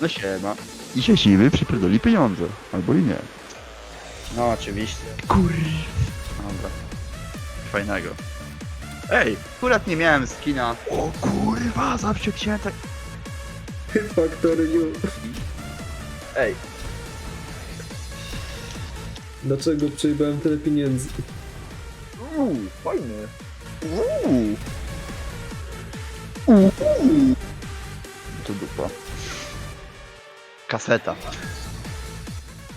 No siema. Dzisiaj siwy przypierdoli pieniądze. Albo i nie. No oczywiście. Kur... Dobra. Fajnego. Ej, akurat nie miałem skina. O kurwa, zawsze chciałem tak... Factory New. Ej, Dlaczego przejebałem tyle pieniędzy? uuu, fajny. Uuu. Tu dupa. Kaseta.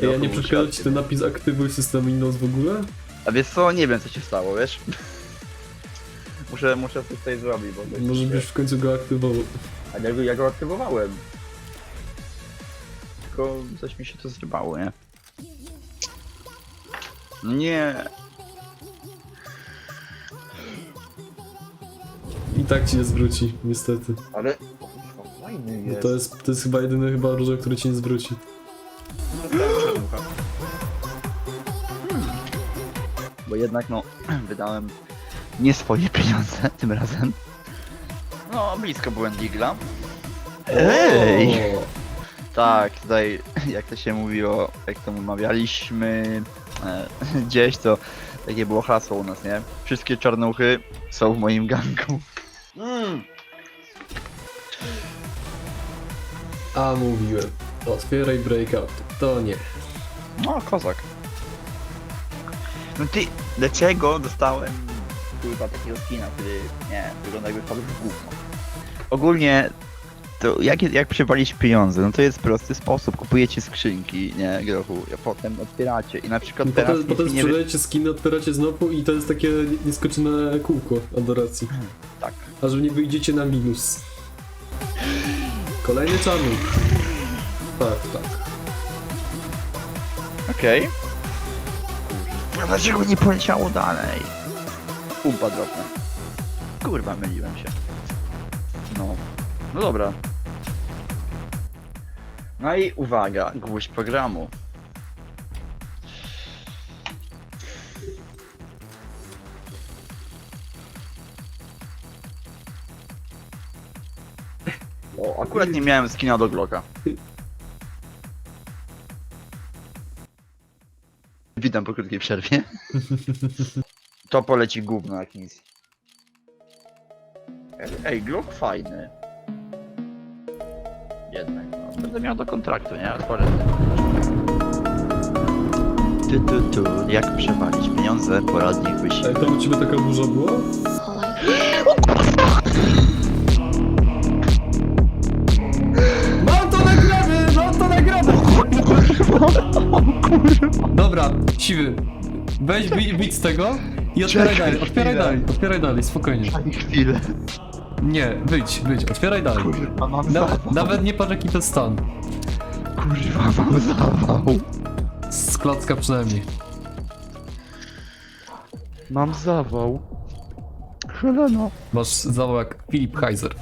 Ej, ja nie przeszkadza ci ten napis aktywuj system Windows w ogóle? A wiesz co, nie wiem co się stało, wiesz? Muszę, muszę coś tutaj zrobić, bo... coś Może byś w końcu go aktywował. A ja go, ja go aktywowałem. Tylko coś mi się to zrybało, nie? Nie. I tak ci nie zwróci, niestety. Ale... Fajny No jest. to jest, to jest chyba jedyny chyba różek, który ci nie zwróci. Bo jednak no, wydałem nie swoje pieniądze tym razem. No, blisko byłem Digla. Ej! O, Tak, tutaj jak to się mówiło, jak to umawialiśmy e, gdzieś, to takie było hasło u nas, nie? Wszystkie czarnuchy są w moim gangu. Mm. A mówiłem. Otwieraj breakout. To nie. No, kozak. No ty, dlaczego dostałem kurwa takiego skina, który, nie, wygląda jakby wpadł w gówno. Ogólnie, to jak, jak przewalić pieniądze, no to jest prosty sposób, kupujecie skrzynki, nie, grochu, a potem otwieracie i na przykład teraz Potem, potem nie wy... sprzedajecie skiny, otwieracie znowu i to jest takie nieskończone kółko adoracji. Tak. Aż nie wyjdziecie na minus. Kolejny czarny. Tak, tak. Okej. A dlaczego nie poleciało dalej? Pumpa dropnę. Kurwa, myliłem się. No. No dobra. No i uwaga, gwóźdź programu. O, akurat nie miałem skina do Glocka. Witam po krótkiej przerwie. To poleci gówno jak nic. Ej, Ej, Glock fajny. Jednak, no. Będę miał do kontraktu, nie? Otworzę. Tu, tu, tu. Jak przewalić pieniądze? Poradnik Ej, wysiłek. tam u ciebie taka burza była? Dobra, siwy. Weź bi- bit z tego i otwieraj Czekaj dalej, otwieraj chwilę. dalej, otwieraj dalej, spokojnie. Daj chwilę. Nie, wyjdź, wyjdź, otwieraj dalej. Kurwa, mam Na, zawał. nawet nie patrz jaki to jest stan. Kurwa, mam zawał. Z klocka przynajmniej. Mam zawał. Heleno. Masz zawał jak Filip Heiser.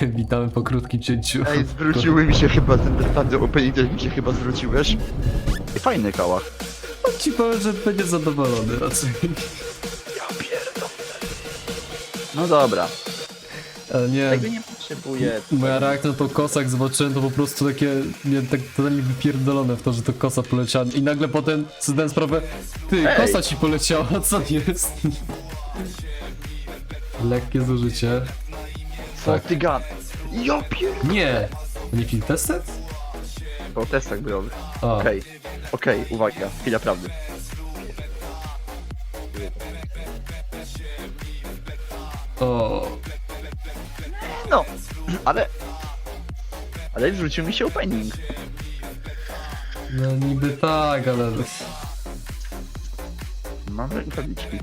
Witamy po krótkim cięciu. Ej, zwróciły mi się chyba ten twardy opening, też mi się chyba zwróciłeś. I fajny kałach. Ci powiem, że będzie zadowolony raczej. Ja pierdolę. No dobra, Ale nie, tego nie potrzebuję. moja reakcja na to kosa, jak zobaczyłem, to po prostu takie, nie, tak totalnie wypierdolone w to, że to kosa poleciała. I nagle potem zdałem sprawę, ty, Ej! kosa ci poleciała, co jest? Lekkie zużycie. Tak. ty gad? Ja pier... Nie! To nie film testet? Po testach byłoby. A, Okej, okej, uwaga, chwila prawdy. o, No, ale... Ale zwrócił mi się opening. no niby tak, ale... Mam rękawiczki.